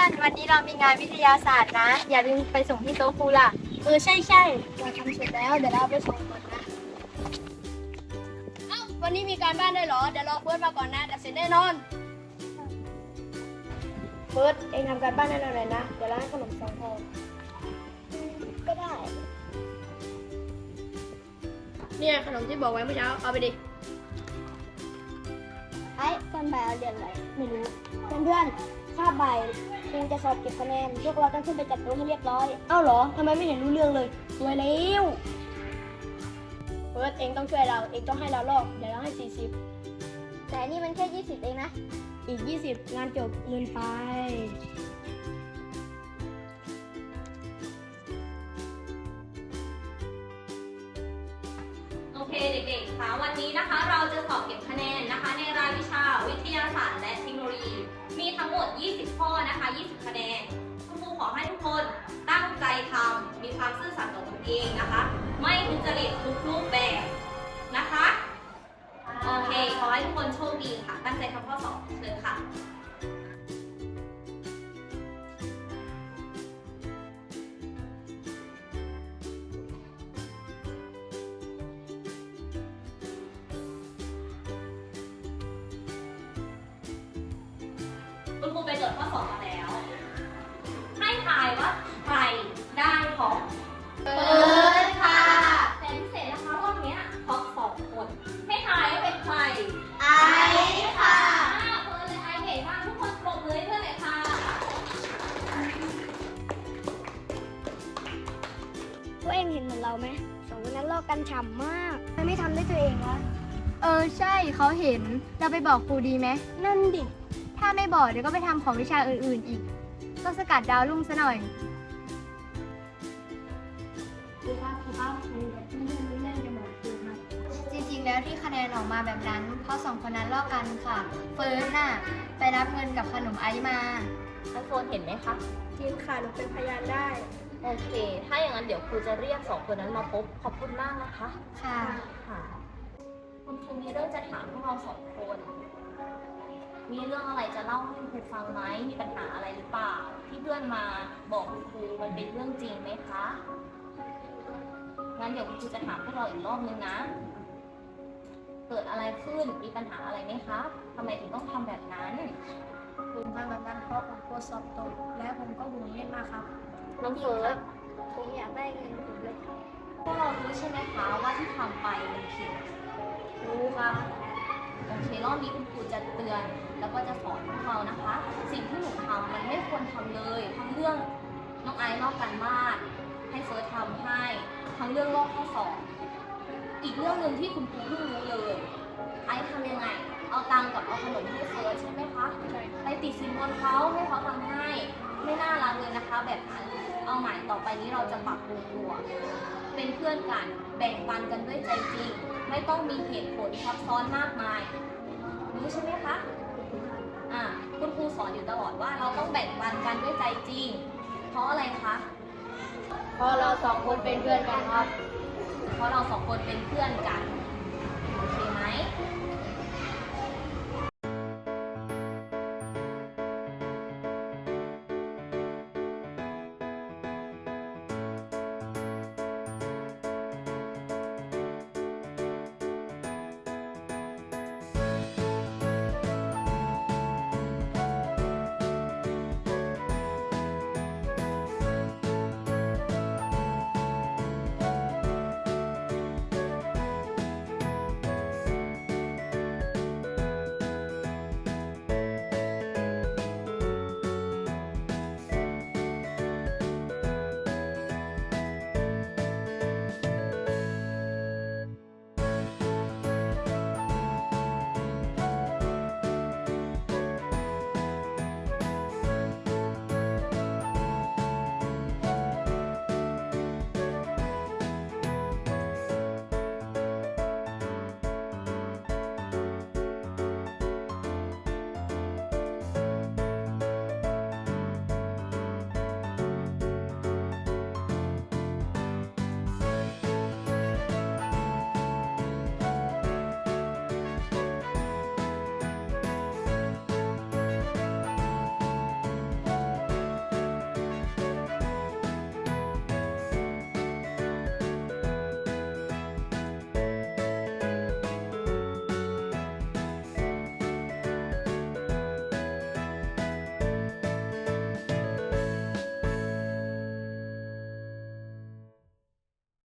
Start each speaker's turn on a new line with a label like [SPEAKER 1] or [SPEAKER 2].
[SPEAKER 1] วันนี้เรามีงานวิทยาศาสตร์นะ อย่าลืมไปส่งที่โต๊ะครูล่ะ
[SPEAKER 2] เออใช่ใช่เราทำเสร็จแล้วเดี๋ยวเราไปส่งก่อนนะเอ้าวันนี้มีการบ้านได้วยเหรอ เดี๋ยวรอเฟิร์สมาก่อนนะเดี๋ยวเสร็จแน่นอน เฟิร์สเองทำการบ้านแน่นอนเลยนะ เดี๋ยวเราให้ขนมสองห่อก็ได้ เนี่ยขนมที่บอกไว้เมื่อเช้า เอาไปดิ ไอ้ตอนบ่ายเอาเรียนอะไรไม่รู้ เพื่อนๆ ข้าบบ่ายครูจะสอบเก็บคะแนนพวกเราต้องขึ้นไปจัดโต๊ะให้เรียบร้อย เอ้าเหรอทำไมไม่เห็นรู้เรื่องเลยสวยแล้วเฟิร์สเองต้องช่วยเรา เองต้องให้เราลอกเดี๋ยวเราให้ 40
[SPEAKER 1] แต่นี่มันแค่ 20 เองนะ
[SPEAKER 2] อีก 20 งานจบเงินไป
[SPEAKER 3] โอเคเด็กๆคะวันนี้นะคะเราจะสอบเก็บคะแนนนะคะ ในรายวิชาวิทยาศาสตร์และเทคโนโลยีมีทั้งหมด 20 ข้อนะคะ 20 คะแนน คุณครูขอให้ทุกคนตั้งใจทำ มีความซื่อสัตย์ต่อตนเองนะคะ ไม่ทุจริตทุกรูปแบบนะคะ โอเค ขอให้ทุกคนโชคดีค่ะ ตั้งใจทำข้อสอบ คุณครูไปตรวจข้อสอบมาแล้ว ให้ทายว่าใครได้ท็อป
[SPEAKER 1] เปิดค่ะ
[SPEAKER 3] แต่พิเศษนะคะรอบเนี้ยท็อปสองคน ให้ทายว่าเป็นใคร
[SPEAKER 1] ไอค่ะ
[SPEAKER 3] อ่าเพิร์นเลยไอเก่งมากทุกคนปรบมือให้เพื่อนเลยค่ะ
[SPEAKER 2] พวกเองเห็นเหมือนเราไหมสองคนนั้นลอกกันฉ่ำมากทำไมไม่ทำด้วยตัวเองวะ
[SPEAKER 1] เออใช่เขาเห็น เราไปบอกครูดีไหม
[SPEAKER 2] นั่นดิ
[SPEAKER 1] ถ้าไม่บอกเดี๋ยวก็ไปทำของวิชาอื่นๆอีกก็สกัดดาวรุ่งซะหน่อย
[SPEAKER 2] ครูครับครูครับครูแบบเพื่อนๆเล่นๆจะบอกครูครับ
[SPEAKER 1] จริงๆ แล้วที่คะแนนออกมาแบบนั้น เพราะสองคนนั้นลอกกันค่ะ เฟิร์นน่ะ ไปรับเงินกับขนมไอซ์มา
[SPEAKER 3] ท่านโฟนเห็นไหมคะ
[SPEAKER 2] จริงค่ะหนูเป็นพยานได้
[SPEAKER 3] โอเค ถ้าอย่างนั้นเดี๋ยวครูจะเรียกสองคนนั้นมาพบ ขอบคุณมากนะคะ
[SPEAKER 1] ค่ะ
[SPEAKER 3] ค่ะ คุณครูมีเรื่องจะถามพวกเราสองคน มีเรื่องอะไรจะเล่าให้คุณครูฟังไหมมีปัญหาอะไรหรือเปล่า ที่เพื่อนมาบอกคุณครูมันเป็นเรื่องจริงไหมคะงั้นเดี๋ยวคุณครูจะถามพวกเราอีกรอบนึงนะ เกิดอะไรขึ้นมีปัญหาอะไรไหมคะทำไมถึงต้องทำแบบนั้น
[SPEAKER 2] ผมทำแบบนั้นเพราะผมกลัวสอบตกและผมก็ห่วงเล่นมากครับ
[SPEAKER 3] น้องเฟิร์ส
[SPEAKER 2] ผมอยากได้เงินผมเลยครับ
[SPEAKER 3] พวกเรารู้ใช่ไหมคะว่าที่ทำไปมันผิด
[SPEAKER 2] รู้ครับ
[SPEAKER 3] โอเครอบนี้คุณครูจะเตือน แล้วก็จะสอนพวกเรานะคะ สิ่งที่หนูทำมันไม่ควรทำเลยทั้งเรื่องน้องไอซ์ลอกกันบ้านให้เฟิร์สทำให้ทั้งเรื่องลอกข้อสอบอีกเรื่องหนึ่งที่คุณครูเพิ่งรู้เลย ไอซ์ทำยังไง เอาตังค์กับเอาขนมให้เฟิร์สใช่ไหมคะ
[SPEAKER 2] ใช่
[SPEAKER 3] ไปติดสินบนเขาให้เขาทำให้ไม่น่ารักเลยนะคะ แบบนั้น เอาใหม่ต่อไปนี้เราจะปรับปรุงตัว เป็นเพื่อนกันแบ่งปันกันด้วยใจจริง ไม่ต้องมีเหตุผลซับซ้อนมากมายรู้ใช่ไหมคะอ่าคุณครูสอนอยู่ตลอดว่าเราต้องแบ่งปันกันด้วยใจจริง เพราะอะไรคะ
[SPEAKER 2] เพราะเราสองคนเป็นเพื่อนกันครับ
[SPEAKER 3] เพราะเราสองคนเป็นเพื่อนกัน